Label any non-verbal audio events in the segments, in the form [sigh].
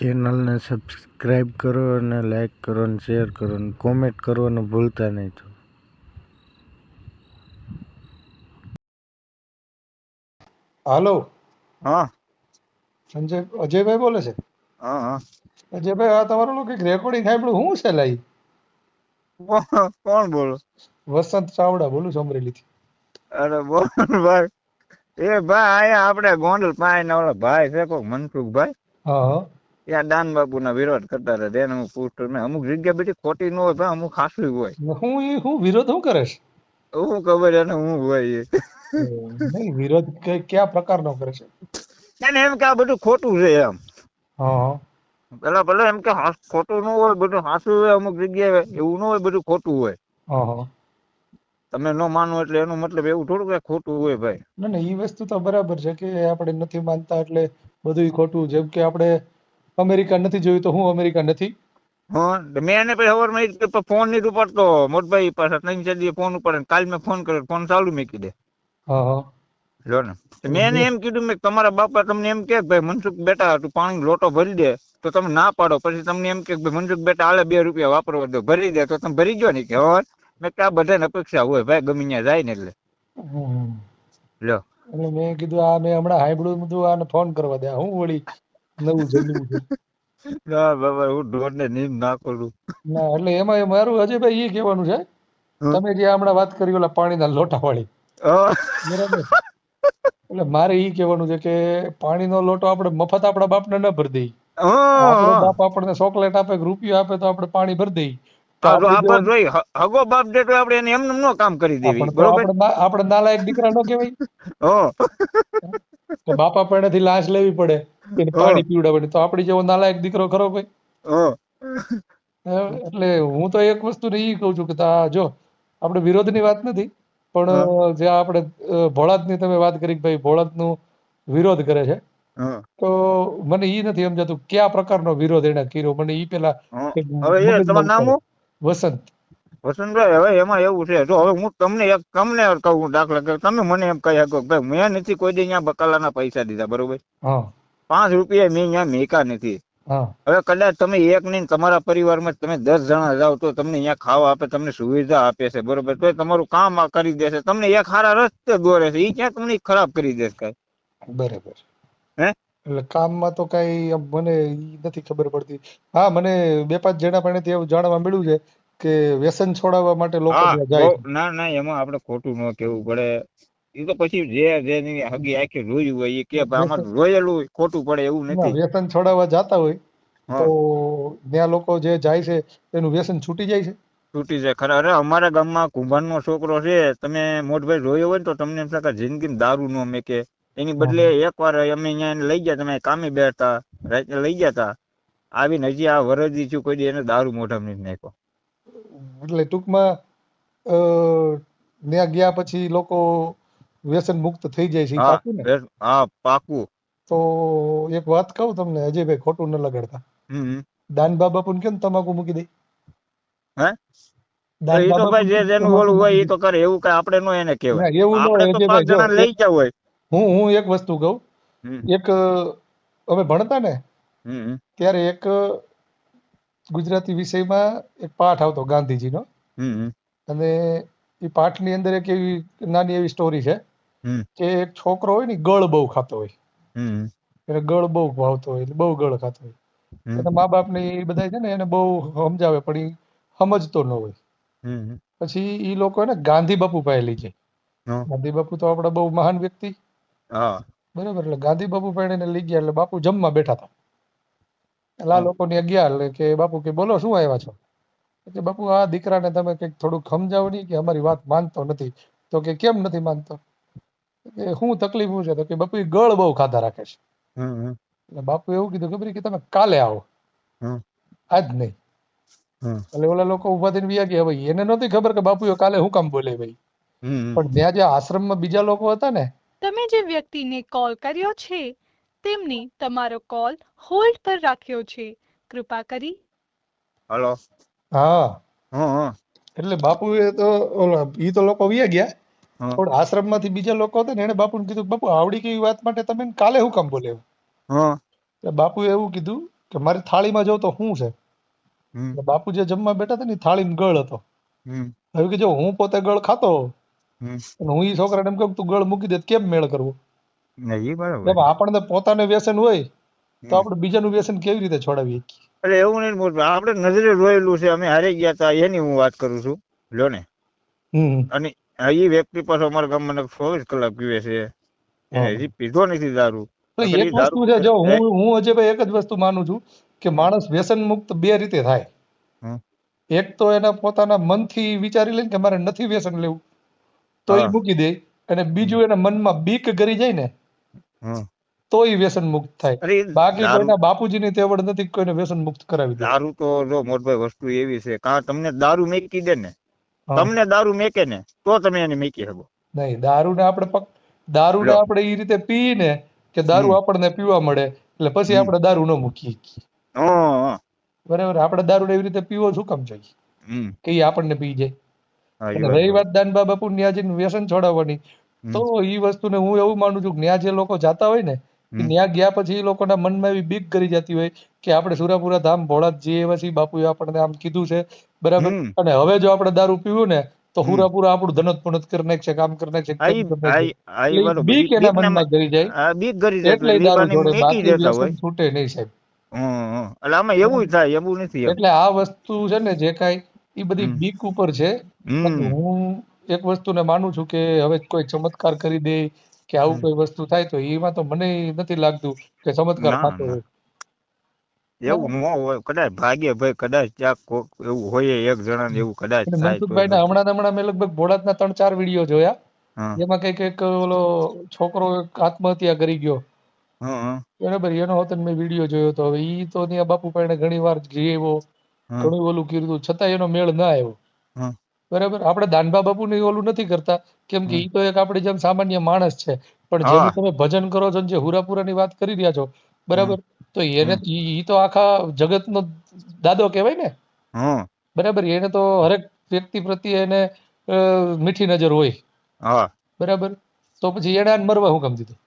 ચેનલને સબસ્ક્રાઈબ કરો અને લાઈક કરો અને શેર કરો અને કોમેન્ટ કરવાનું ભૂલતા નહીં તો. હાલો. હા. સંજય અજયભાઈ બોલે છે? હા હા. અજયભાઈ આ તમારું લોકો રેકોર્ડિંગ સાંભળ્યું શું છે લાઈ? કોણ- [laughs] કોણ બોલો? વસંત ચાવડા બોલું છું અમરેલીથી. અરે બોલ ભાઈ. એ ભાઈ આયા આપણે ગોંડલ પાસે ના ઓલા ભાઈ છે કોક મનસુખભાઈ. હા. હા ત્યાં દાન બાપુના વિરોધ કરતા હતા તેને હું પૂછતો મેં અમુક જગ્યા બધી ખોટી ન હોય પણ અમુક ખાસું હોય. હું એ હું વિરોધ શું કરે છે? હું ખબર એને હું હોય નહીં વિરોધ કઈ કયા પ્રકારનો કરે છે? એને એમ કે આ બધું ખોટું છે એમ. હા હા. પેલા ભલે એમ કે ખોટું ન હોય બધું સાચું હોય અમુક જગ્યાએ એવું ન હોય બધું ખોટું હોય. હા હા. તમે ન માનો એટલે એનો મતલબ એવું થોડું કે ખોટું હોય ભાઈ. ના ના ઈ વસ્તુ તો બરાબર છે કે આપણે નથી માનતા એટલે બધું ખોટું. જેમ કે આપણે અમેરિકા નથી જોયું તો હું અમેરિકા નથી? હા મેં એને પછી ખબર મળી ફોન નહીં ઉપાડતો. મોટભાઈ પાસે ત્રણ ચાર દિવસ ફોન ઉપાડે કાલ મેં ફોન કર્યો ફોન ચાલુ મેં હા લો ને. મેં એને એમ કીધું મેં તમારા બાપા તમને એમ કે ભાઈ મનસુખ બેટા તું પાણી લોટો ભરી દે તો તમે ના પાડો. પછી તમને એમ કે ભાઈ મનસુખ બેટા હાલે બે રૂપિયા વાપરવા દો ભરી દે તો તમે ભરી ગયો ને. કે હવે મેં કે આ બધાને અપેક્ષા હોય ભાઈ ગમે ત્યાં જાય ને એટલે. લ્યો એટલે મેં કીધું આ મેં હમણાં સાંભળ્યું બધું આને ફોન કરવા દે હું વળી નવું જન્મું ના બાબા હું ઢોરને નીમ નાખું છું ના એટલે એમાં મારું અજયભાઈ એ કહેવાનું છે. તમે જે હમણાં વાત કરી ઓલા પાણીના લોટા વાળી બરાબર. એટલે મારે ઈ કહેવાનું છે કે પાણીનો લોટો આપણે મફત આપણા બાપને ન ભરી દઈએ. બાપ આપણને ચોકલેટ આપે કે રૂપિયો આપે તો આપણે પાણી ભરી દઈએ. હગો બાપ દે તો આપણે એને એમને નો કામ કરી દેવી. બરોબર? આપણે નાલાયક દીકરા ન કહેવાય. બાપા પાસેથી લાશ લેવી પડે. એને પાણી પીવડાવે તો આપણી જેવો નાલાયક દીકરો ખરો કોઈ? એટલે હું તો એક વસ્તુ ઈ કહું છું કે આ જો આપણે વિરોધની વાત નથી પણ જે આપણે અ, ભોળાદની તમે વાત કરી કે ભાઈ ભોળાદનું વિરોધ કરે છે તો મને ઈ નથી સમજાતું કયા પ્રકારનો વિરોધ એને કર્યો? મને ઈ પેલા એ વસંત. વસંતભાઈ હવે એમાં એવું છે જો હવે હું તમને એક તમને કહું દાખલા તમે મને એમ કહી શકો ભાઈ મેં નથી કોઈ દી અહીંયા બકાલાના પૈસા દીધા બરોબર? હા. પાંચ રૂપિયા મેં અહીંયા મેકા નથી. હવે કદાચ તમે એક નહીં તમારા પરિવારમાં તમે દસ જણા જાઓ તો તમને અહીંયા ખાવા આપે તમને સુવિધા આપે છે બરોબર? તો તમારું કામ કરી દેશે. તમને એક સારા રસ્તે દોરે છે એ ક્યાં તમને ખરાબ કરી દેશે કઈ? બરાબર. હે? એટલે કામમાં તો કઈ મને નથી ખબર પડતી. હા મને બે પાંચ જણા પાસેથી એવું જાણવા મળ્યું છે કે વ્યસન છોડાવવા માટે લોકો જાય ના ના એમાં આપણે ખોટું ન કેવું પડે. એ તો પછી જે જેની હગી આખી રોયું હોય એ કે આમાં જોયેલું ખોટું પડે એવું નથી. વ્યસન છોડાવવા જાતા હોય તો ત્યાં લોકો જે જાય છે એનું વ્યસન છૂટી જાય છે? છૂટી જાય. ખરા અરે અમારા ગામમાં કુંભારનો છોકરો છે તમે મોટભાઈ જોયો હોય ને તો તમને એમ થાય જિંદગીમાં દારૂ નો મેકે. એની બદલે એકવાર અમે અહીંયા એને લઈ ગયા તમે કામે બેઠતા રાતે લઈ ગયા તા. આવીને હજી આ વરદી છું કોઈ એને દારૂ મોઢામાં નથી નાખ્યો. એટલે ટૂંકમાં ત્યાં ગયા પછી લોકો વ્યસન મુક્ત થઈ જાય છે પાકું ને? હા પાકું. તો એક વાત કહું તમને અજયભાઈ ખોટું ન લગાડતા. દાન બાબા પણ કેમ તમાકુ મૂકી દે? હે? એ તો ભાઈ જે જેનું ઓલું હોય એ તો કરે એવું કઈ આપણે નો એને કહેવાય. એવું આપણે તો પાંચ જણા લઈ ગયા હોય. હું હું એક વસ્તુ કહું. એક અમે ભણતા ને. ત્યારે એક ગુજરાતી વિષયમાં એક પાઠ આવતો ગાંધીજીનો. અને એ પાઠની અંદર એક એવી નાની એવી સ્ટોરી છે. કે એક છોકરો હોય ને ગળ બહુ ખાતો હોય. એને ગળ બહુ ભાવતો હોય એટલે બહુ ગળ ખાતો હોય. એના મા બાપને એ બધા છે ને એને બહુ સમજાવે પણ એ સમજતો ન હોય. પછી એ લોકો એને ગાંધી બાપુ પાસે લઈ જાય ગાંધી બાપુ તો આપડે બહુ મહાન વ્યક્તિ. બરોબર બરાબર એટલે ગાંધી બાપુ પાસે એને લઈ ગયા એટલે બાપુ જમવા બેઠા હતા એટલે આ લોકો ને ગયા એટલે કે બાપુ કે બોલો શું આવ્યા છો? કે બાપુ આ દીકરાને તમે કંઈક થોડુંક સમજાવો નહીં કે અમારી વાત માનતો નથી. તો કે કેમ નથી માનતો? કે શું તકલીફ શું છે? તો કે બાપુ એ ગળ બહુ ખાધા રાખે છે. એટલે બાપુ એવું કીધું ખબર કે તમે કાલે આવો. આજ નહીં. એટલે ઓલા લોકો ઊભા થઈને વ્યા ગયા ભાઈ એને નહોતી ખબર કે બાપુ કાલે હું કામ બોલે ભાઈ. પણ ત્યાં જે આશ્રમમાં બીજા લોકો હતા ને તમે જે વ્યક્તિને કોલ કર્યો છે તેમને તમારો કોલ હોલ્ડ પર રાખ્યો છે. કૃપા કરી. હલો હા. હા એટલે એટલે બાપુએ તો ઓલા ઈ તો લોકો વ્યા ગયા. પણ આશ્રમમાંથી બીજા લોકો હતા ને એને બાપુને કીધું બાપુ આવડી કેવી વાત માટે તમે કાલે હું કામ બોલે બાપુ એવું કીધું કે મારી થાળીમાં જો તો શું છે. બાપુ જે જમવા બેઠા હતા ને થાળીમાં ગળ હતો. હવે કે જો હું પોતે ગળ ખાતો અને હું એ છોકરાને એમ કહું તું ગળ મૂકી દે કેમ મેળ કરવો? આપણને પોતાને વ્યસન હોય તો. આપણે બીજાનું વ્યસન કેવી રીતે છોડાવીએ? એટલે એવું નહીં આપણે નજરે જોયેલું છે અમે હારી ગયા હતા એની હું વાત કરું છું. લો ને. હમ. અને એ વ્યક્તિ પાછો અમારા ગામમાં ચોવીસ કલાક પીવે છે. હજી પીધો નથી દારૂ. એક વસ્તુ છે જો. હું હું અજયભાઈ એક જ વસ્તુ માનું છું કે માણસ વ્યસન મુક્ત બે રીતે થાય. એક તો એના પોતાના મનથી વિચારી લે કે મારે નથી વ્યસન લેવું તો એ મૂકી દે. અને બીજું એના મનમાં બીક ગરી જાય ને. તો એ વ્યસન મુક્ત થાય બાકી કોઈના બાપુજી ની તેવડ નથી કોઈને વ્યસન મુક્ત કરાવી દે. દારૂ તો જો મોટભાઈ વસ્તુ એવી છે કાં તમને દારૂ મેકી દે ને હા. તમને દારૂ મેકે ને તો તમે એને મેકી શકો નહીં દારૂને આપણે દારૂ ને આપણે એ રીતે પીને કે દારૂ આપણને પીવા મળે એટલે પછી. આપણે દારૂ ન મૂકીએ. બરાબર આપણે દારૂ એવી રીતે પીવો શું કામ જોઈએ કે ઈ આપણને પી જાય રહી. વાત દાન બાપુ ન્યા જઈને વ્યસન છોડાવવાની. તો ઈ વસ્તુને હું એવું માનું છું કે ન્યા જે લોકો જાતા હોય ને ન્યા ગયા પછી એ લોકોના મનમાં એવી બીક કરી જતી હોય કે આપણે સુરાપુરા ધામ ભોળા જઈએ છીએ બાપુએ આપણને આમ કીધું છે બરાબર? અને હવે જો આપણે દારૂ પીવું ને તો હુરાપુરા આપણું ધનત પુનત કરી નાખશે કામ કરી નાખશે. બીક એના મનમાં ગરી જાય. બીક ગરી જાય એટલે દારૂ જોડે બાકી છૂટે નહીં સાહેબ. એટલે આમાં એવું થાય એવું નથી એટલે આ વસ્તુ છે ને જે કાંઈ એ બધી બીક ઉપર છે. હું એક વસ્તુને માનું છું કે હવે કોઈ ચમત્કાર કરી દે કે આવું. કોઈ વસ્તુ થાય તો એમાં તો મને નથી લાગતું કે ચમત્કાર ના, થતો ના. હોય. એવું ન હોય કદાચ ભાગ્ય ભાઈ કદાચ કોક એવું હોય એક જણા એવું કદાચ થાય મનસુખભાઈ ના હમણાં હમણાં મેં લગભગ ભોળાતના ત્રણ ચાર વીડિયો જોયા. એમાં કંઈક એક ઓલો છોકરો આત્મહત્યા કરી ગયો. બરાબર એનો હતો મેં વીડિયો જોયો તો. હવે ઈ તો ત્યાં બાપુ પાસે ઘણી વાર જઈ ઘણું ઓલું કીધું. છતાં એનો મેળ ના આવ્યો. બરાબર? આપણે દાનબા બાપુ ને ઓલું નથી કરતા. કેમ કે. ઈ તો એક આપણી જેમ સામાન્ય માણસ છે. પણ. જેનું તમે ભજન કરો છો ને જે હુરાપુરાની વાત કરી રહ્યા છો બરાબર? તો એને. ઈ તો આખા જગતનો દાદો કહેવાય ને? બરાબર? એને તો હરેક વ્યક્તિ પ્રત્યે એને મીઠી નજર હોય. બરાબર? તો પછી એને મરવા હું કામ દીધું?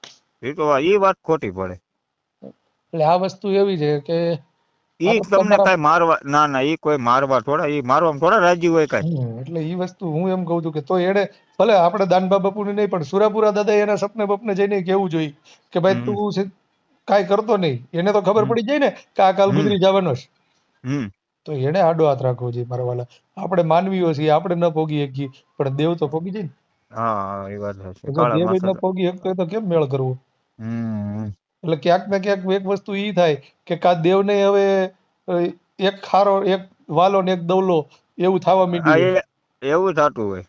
એ તો એ વાત ખોટી પડે. એટલે આ વસ્તુ એવી છે કે ઈ તમને કઈ મારવા ના ના ઈ કોઈ મારવા થોડા ઈ મારવા થોડા રાજી હોય કઈ. એટલે ઈ વસ્તુ હું એમ કહું છું કે તો એને ભલે આપણે દાનબા બાપુની નહીં પણ સુરાપુરા દાદા એના સપને બપને જઈને કેવું જોઈએ કે ભાઈ તું છે- કરતો નહીં. એને તો ખબર પડી જાય ને કે આ કાલ. ગુજરી જવાનો છે. તો એને આડો હાથ રાખવો જોઈએ મારા વાલા. આપણે માનવીઓ છીએ આપણે ન ભોગી શકીએ પણ દેવ તો ભોગી જાય ને. હા હા એ વાત છે દેવ ન ભોગી શકતો તો કેમ મેળ કરવો? હમ. એટલે ક્યાંક ને ક્યાંક એક વસ્તુ એ થાય કે કા દેવને હવે એક ખારો એક વાલો ને એક દવલો એવું થવા માંડ્યું એવું થતું હોય.